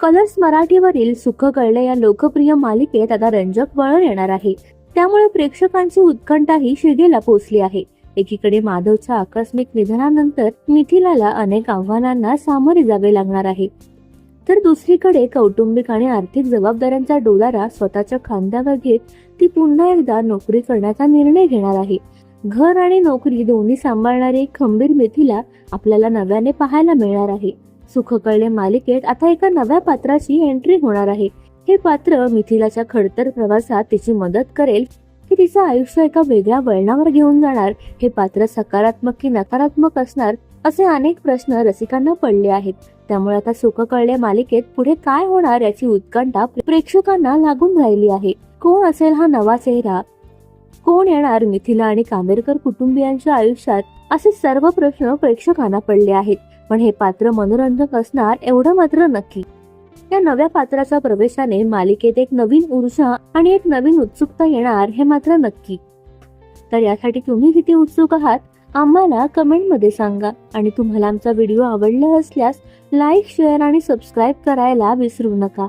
Colours मराठीवरील सुख कळले या लोकप्रिय मालिकेत आता रंजक वळण येणार आहे. त्यामुळे प्रेक्षकांची उत्कंठाही शिगेला पोहोचली आहे. एकीकडे माधवच्या आकस्मिक निधनानंतर मिथिलाला अनेक आव्हानांना सामोरे जावे लागणार आहे. तर दुसरीकडे कौटुंबिक आणि आर्थिक जबाबदाऱ्यांचा डोलारा स्वतःच्या खांद्यावर घेत ती पुन्हा एकदा नोकरी करण्याचा निर्णय घेणार आहे. घर आणि नोकरी दोन्ही सांभाळणारी खंबीर मिथिला आपल्याला नव्याने पाहायला मिळणार आहे. सुख कळले मालिकेत आता एका नव्या पात्राची एंट्री होणार आहे. हे पात्र मिथिलाच्या खडतर प्रवासात तिची मदत करेल की तिचं आयुष्य एका वेगळ्या वळणावर घेऊन जाणार हे पात्र सकारात्मक की नकारात्मक असणार असे अनेक प्रश्न रसिकांना पडले आहेत. त्यामुळे आता सुख कळले मालिकेत पुढे काय होणार याची उत्कंठा प्रेक्षकांना लागून राहिली आहे. कोण असेल हा नवा चेहरा? कोण येणार मिथिला आणि कामेरकर कुटुंबियांच्या आयुष्यात? असे सर्व प्रश्न प्रेक्षकांना पडले आहेत. पण हे पात्र मनोरंजक असणार एवढं मात्र नक्की. या नव्या पात्राच्या प्रवेशाने मालिकेत एक नवीन ऊर्जा आणि एक नवीन उत्सुकता येणार हे मात्र नक्की. तर यासाठी तुम्ही किती उत्सुक आहात आम्हाला कमेंटमध्ये सांगा आणि तुम्हाला आमचा व्हिडिओ आवडला असल्यास लाईक शेअर आणि सबस्क्राईब करायला विसरू नका.